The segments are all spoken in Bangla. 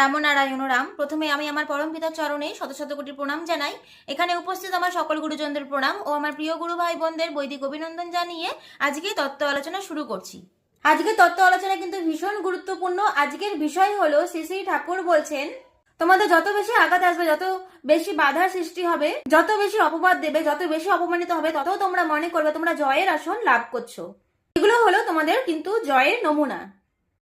রামনারায়ণ রাম। প্রথমে আমি আমার পরম পিতার চরণে শত শত কোটি প্রণাম জানাই। এখানে উপস্থিত আমার সকল গুরুজনদের প্রণাম ও আমার প্রিয় গুরু ভাই বোনদের বৈদিক অভিনন্দন জানিয়ে আজকে তত্ত্ব আলোচনা শুরু করছি। আজকে তত্ত্ব আলোচনা কিন্তু ভীষণ গুরুত্বপূর্ণ। আজকের বিষয় হলো শ্রী শ্রী ঠাকুর বলছেন, তোমাদের যত বেশি আঘাত আসবে, যত বেশি বাধার সৃষ্টি হবে, যত বেশি অপবাদ দেবে, যত বেশি অপমানিত হবে, তত তোমরা মনে করবে তোমরা জয়ের আসন লাভ করছ। এগুলো হলো তোমাদের কিন্তু জয়ের নমুনা।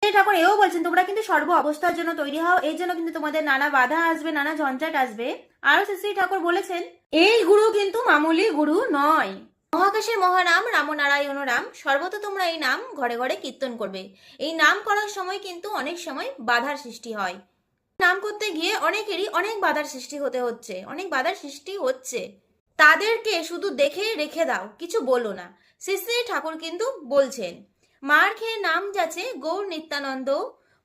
ঠাকুর এও বলছেন, তোমরা কিন্তু সর্ব অবস্থার জন্য তৈরি হও এই জন্য কিন্তু তোমাদের নানা বাধা আসবে, নানা ঝঞ্ঝাট আসবে। আরও শ্রী ঠাকুর বলেছেন, এই গুরু কিন্তু মামুলি গুরু নয়। মহাকাশের মহানাম রামনারায়ণ রাম, সর্বত তোমরা এই নাম ঘরে ঘরে কীর্তন করবে। এই নাম করার সময় কিন্তু অনেক সময় বাধার সৃষ্টি হয়। নাম করতে গিয়ে অনেকেরই অনেক বাধার সৃষ্টি হতে হচ্ছে, অনেক বাধার সৃষ্টি হচ্ছে। তাদেরকে শুধু দেখে রেখে দাও, কিছু বলো না। শ্রী ঠাকুর কিন্তু বলছেন মার খেয়ে নাম যাচ্ছে গৌর নিত্যানন্দ।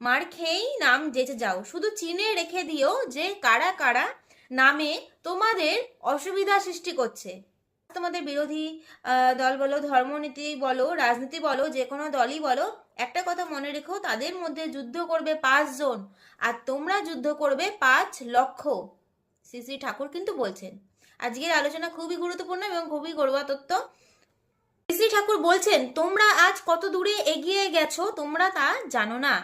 মার খেয়েই নাম যেচে যাও। শুধু চিনে রেখে দিও যে কারা কারা নামে তোমাদের অসুবিধা সৃষ্টি করছে। তোমাদের বিরোধী দল বলো, ধর্মনীতি বলো, রাজনীতি বলো, যে কোনো দলই বলো, একটা কথা মনে রেখো, তাদের মধ্যে যুদ্ধ করবে পাঁচজন আর তোমরা যুদ্ধ করবে পাঁচ লক্ষ। শ্রী শ্রী ঠাকুর কিন্তু বলছেন। আজকের আলোচনা খুবই গুরুত্বপূর্ণ এবং খুবই গড়ুয়া তত্ত্ব শ্রী ঠাকুর বলছেন, তোমরা আজ কত দূরে এগিয়ে গেছো, তোমরা তা জানো না।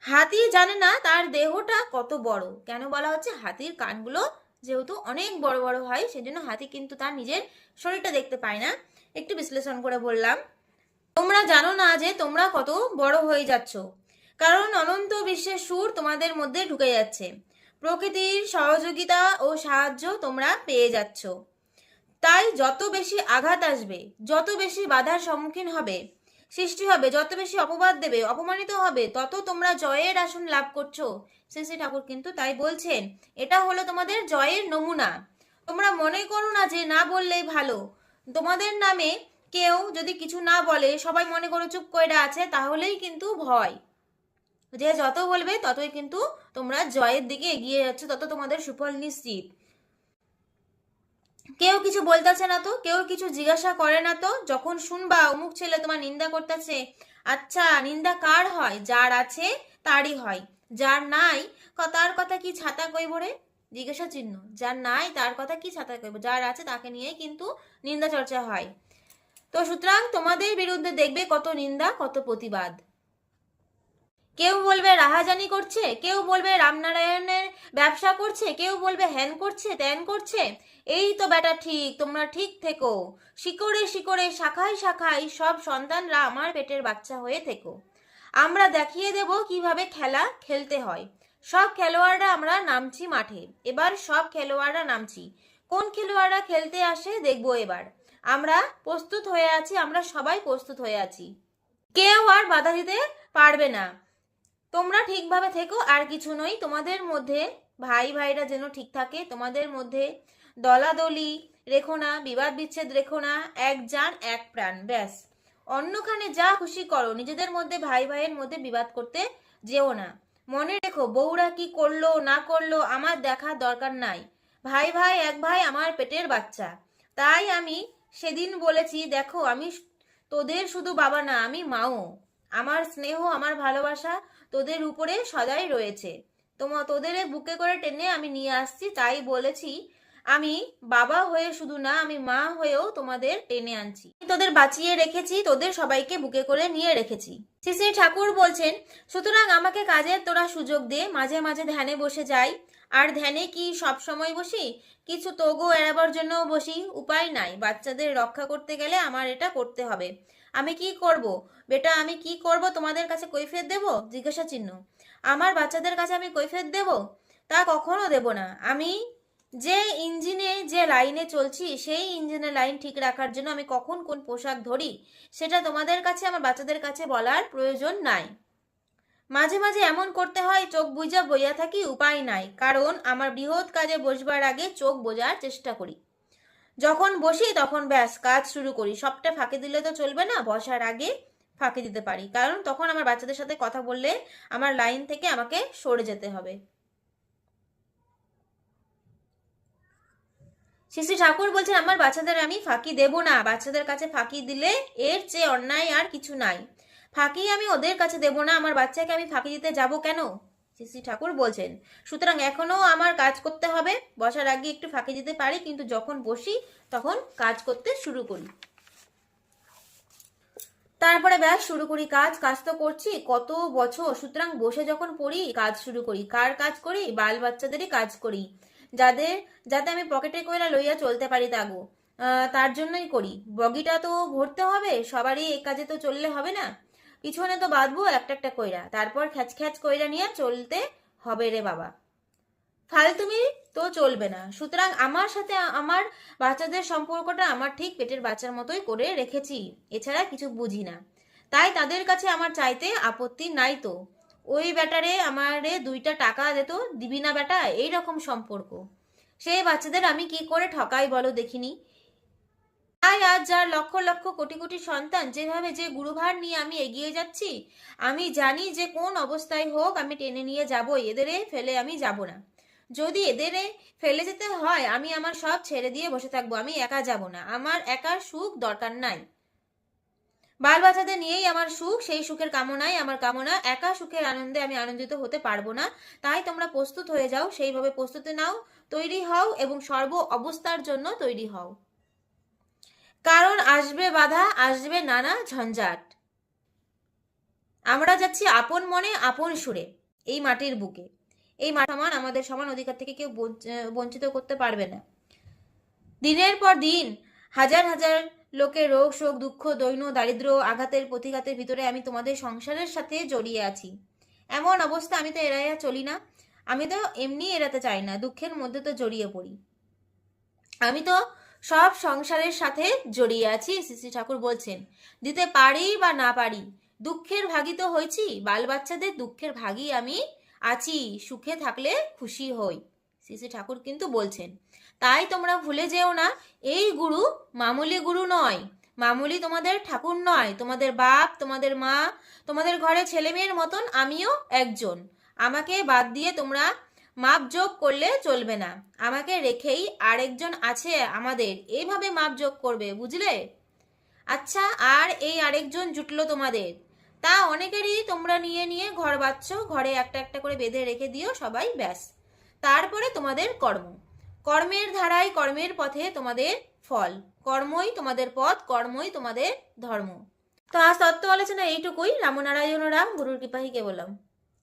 হাতি জানে না তার দেহটা কত বড়। কেন বলা হচ্ছে, হাতির কানগুলো যেহেতু অনেক বড় বড় হয়, সেজন্য হাতি কিন্তু তার নিজের শরীরটা দেখতে পায় না। একটু বিশ্লেষণ করে বললাম, তোমরা জানো না যে তোমরা কত বড় হয়ে যাচ্ছ। কারণ অনন্ত বিশ্বের সুর তোমাদের মধ্যে ঢুকে যাচ্ছে। প্রকৃতির সহযোগিতা ও সাহায্য তোমরা পেয়ে যাচ্ছ। তাই যত বেশি আঘাত আসবে, যত বেশি বাধার সম্মুখীন হবে, সৃষ্টি হবে, যত বেশি অপবাদ দেবে, অপমানিত হবে, তত তোমরা জয়ের আসন লাভ করছ। শ্রী শ্রী ঠাকুর কিন্তু তাই বলছেন, এটা হলো তোমাদের জয়ের নমুনা। তোমরা মনে করো না যে না বললেই ভালো। তোমাদের নামে কেউ যদি কিছু না বলে, সবাই মনে করো চুপ করে আছে, তাহলেই কিন্তু ভয়। যে যত বলবে, ততই কিন্তু তোমরা জয়ের দিকে এগিয়ে যাচ্ছ, তত তোমাদের সুফল নিশ্চিত। কেউ কিছু বলতেছে না তো, কেউ কিছু জিজ্ঞাসা করে না তো। যখন শুনবা, অমুক ছেলে তোমার নিন্দা করতেছে আচ্ছা নিন্দা কার হয়? যার আছে, তারই হয়। যার নাই তার কথা কি ছাতা কইব রে? জিজ্ঞাসা চিহ্ন। যার নাই, তার কথা কি ছাতা কইব? যার আছে, তাকে নিয়ে কিন্তু নিন্দা চর্চা হয়। তো সুতরাং তোমাদের বিরুদ্ধে দেখবে কত নিন্দা, কত প্রতিবাদ। কেউ বলবে রাহাজানি করছে, কেউ বলবে রামনারায়ণের ব্যবসা করছে, কেউ বলবে হ্যান করছে ত্যান করছে। এই তো বেটা ঠিক, তোমরা ঠিক থেকো। শিকড়ে শিকড়ে, শাখায় শাখায় সব সন্তানরা আমার পেটের বাচ্চা হয়ে থেকো। আমরা দেখিয়ে দেব কীভাবে খেলা খেলতে হয়। সব খেলোয়াড়রা আমরা নামছি মাঠে, এবার সব খেলোয়াড়রা নামছি। কোন খেলোয়াড়রা খেলতে আসে দেখব এবার। আমরা প্রস্তুত হয়ে আছি, আমরা সবাই প্রস্তুত হয়ে আছি। কেউ আর বাধা দিতে পারবে না। তোমরা ঠিকভাবে থেকো, আর কিছু নই। তোমাদের মধ্যে, ভাই ভাইরা যেন ঠিক থাকে, তোমাদের মধ্যে দলাদলি রেখো না, বিবাদ বিচ্ছেদ রেখো না, এক যান এক প্রাণ, ব্যাস। অন্যখানে যা খুশি করো, নিজেদের মধ্যে, ভাই ভাইয়ের মধ্যে বিবাদ করতে যেও না। মনে রেখো, বউরা কি করল, না করল, আমার দেখার দরকার নাই। ভাই ভাই, এক ভাই আমার পেটের বাচ্চা। তাই আমি সেদিন বলেছি, দেখো, আমি তোদের শুধু বাবা না, আমি মাও। আমার স্নেহ, আমার ভালোবাসা তোদের উপরে সদাই রয়েছে। তোমা, তোদের বুকে করে টেনে আমি নিয়ে আসছি, তাই বলেছি, আমি বাবা হয়ে শুধু না, আমি মা হয়েও তোমাদের টেনে আনছি। তোদের বাঁচিয়ে রেখেছি, তোদের সবাইকে বুকে করে নিয়ে রেখেছি। শ্রী ঠাকুর বলছেন, সুতরাং আমাকে কাজের তোরা সুযোগ দে, মাঝে মাঝে ধ্যানে বসে যাই। আর ধ্যানে কি সব সময় বসি? কিছু তোগো এড়াবার জন্যও বসি, উপায় নাই। বাচ্চাদের রক্ষা করতে গেলে আমার এটা করতে হবে। আমি কি করব? বেটা, আমি কি করব? তোমাদের কাছে কৈফিয়ত দেব? জিজ্ঞাসা চিহ্ন আমার বাচ্চাদের কাছে আমি কৈফিয়ত দেব? তা কখনো দেব না। আমি যে ইঞ্জিনে, যে লাইনে চলছি, সেই ইঞ্জিনের লাইন ঠিক রাখার জন্য আমি কখন কোন পোশাক ধরি, সেটা তোমাদের কাছে, আমার বাচ্চাদের কাছে বলার প্রয়োজন নাই। মাঝে মাঝে এমন করতে হয়, চোখ বুঝা বইয়া থাকি, উপায় নাই। কারণ, আমার বৃহৎ কাজে বসবার আগে চোখ বোঝার চেষ্টা করি। যখন বসি তখন ব্যাস, কাজ শুরু করি। সবটা ফাঁকি দিলে তো চলবে না, বসার আগে ফাঁকি দিতে পারি। কারণ তখন আমার বাচ্চাদের সাথে কথা বললে আমার লাইন থেকে আমাকে সরে যেতে হবে। শ্রী ঠাকুর বলছেন, আমার বাচ্চাদের আমি ফাঁকি দেব না। বাচ্চাদের কাছে ফাঁকি দিলে এর চেয়ে অন্যায় আর কিছু নাই। ফাঁকি আমি ওদের কাছে দেব না। আমার বাচ্চাকে আমি ফাঁকি দিতে যাব কেন? শ্রী ঠাকুর বলছেন, সুতরাং এখনও আমার কাজ করতে হবে। বসার আগে একটু ফাঁকি দিতে পারি, কিন্তু যখন বসি তখন কাজ করতে শুরু করি। তারপরে ব্যাস, শুরু করি কাজ। কাজ তো করছি কত বছর? সুতরাং বসে যখন পড়ি, কাজ শুরু করি। কার কাজ করি? বাল বাচ্চাদেরই কাজ করি। যাদের, যাতে আমি পকেটে কইরা লইয়া চলতে পারি তাগো তার জন্যই করি। বগিটা তো ভরতে হবে, সবারই এই কাজে তো চললে হবে না। পিছনে তো বাঁধবো, একটা একটা কইরা। তারপর খ্যাচ খ্যাচ কইরা নিয়ে চলতে হবে রে বাবা। ফালতুমি তো চলবে না। সুতরাং আমার সাথে আমার বাচ্চাদের সম্পর্কটা আমার ঠিক পেটের বাচ্চার মতোই করে রেখেছি। এছাড়া কিছু বুঝি না। তাই তাদের কাছে আমার চাইতে আপত্তি নাই তো। ওই ব্যাটারে আমারে দুইটা টাকা দিত দিবি না বেটা এইরকম সম্পর্ক। সেই বাচ্চাদের আমি কি করে ঠকাই বলো দেখিনি? তাই আজ যার লক্ষ লক্ষ কোটি কোটি সন্তান, যেভাবে যে গুরুভার নিয়ে আমি এগিয়ে যাচ্ছি, আমি জানি যে কোন অবস্থায় হোক আমি টেনে নিয়ে যাবই, এদেরে ফেলে আমি যাব না। যদি এদেরে ফেলে যেতে হয়, আমি আমার সব ছেড়ে দিয়ে বসে থাকব, আমি একা যাব না। আমার একার সুখ দরকার নাই। বাল বাচ্চাদের নিয়েই আমার সুখ, সেই সুখের কামনাই আমার কামনা। একা সুখের আনন্দে আমি আনন্দিত হতে পারব না। তাই তোমরা প্রস্তুত হয়ে যাও, সেইভাবে প্রস্তুতি নাও, তৈরি হও এবং সর্ব অবস্থার জন্য তৈরি হও। কারণ আসবে বাধা, আসবে নানা ঝঞ্ঝাট। আমরা যাচ্ছি আপন মনে, আপন সুরে, এই মাটির বুকে। এই সমান আমাদের সমান অধিকার থেকে কেউ বঞ্চ- বঞ্চিত করতে পারবে না। দিনের পর দিন হাজার হাজার লোকের রোগ, শোক, দুঃখ, দৈন্য, দারিদ্র আঘাতের প্রতিঘাতের ভিতরে আমি তোমাদের সংসারের সাথে জড়িয়ে আছি। এমন অবস্থা আমি তো এড়াইয়া চলি না। আমি তো এমনি এড়াতে চাই না, দুঃখের মধ্যে তো জড়িয়ে পড়ি। আমি তো সব সংসারের সাথে জড়িয়ে আছি শ্রী ঠাকুর বলছেন। দিতে পারি বা না পারি? দুঃখের ভাগী তো হয়েছি বাল বাচ্চাদের দুঃখের ভাগী আমি আছি, সুখে থাকলে খুশি হই শ্রী ঠাকুর কিন্তু বলছেন। তাই তোমরা ভুলে যেও না, এই গুরু মামুলি গুরু নয়। মামুলি তোমাদের ঠাকুর নয়, তোমাদের বাপ, তোমাদের মা, তোমাদের ঘরে ছেলে মেয়ের মতন আমিও একজন। আমাকে বাদ দিয়ে তোমরা মাপ যোগ করলে চলবে না। আমাকে রেখেই আরেকজন আছে আমাদের। এইভাবে মাপ যোগ করবে, বুঝলে? আচ্ছা আর এই আরেকজন জুটলো তোমাদের। তা অনেকেরই তোমরা নিয়ে নিয়ে ঘর বাচ্চ ঘরে একটা একটা করে বেঁধে রেখে দিও সবাই, ব্যাস। তারপরে তোমাদের কর্ম। কর্মের ধারায় কর্মের পথে তোমাদের ফল। কর্মই তোমাদের পথ, কর্মই তোমাদের ধর্ম। তো আজ তত্ত্ব আলোচনা এইটুকুই? রামনারায়ণ রাম, গুরুর কৃপাহি বললাম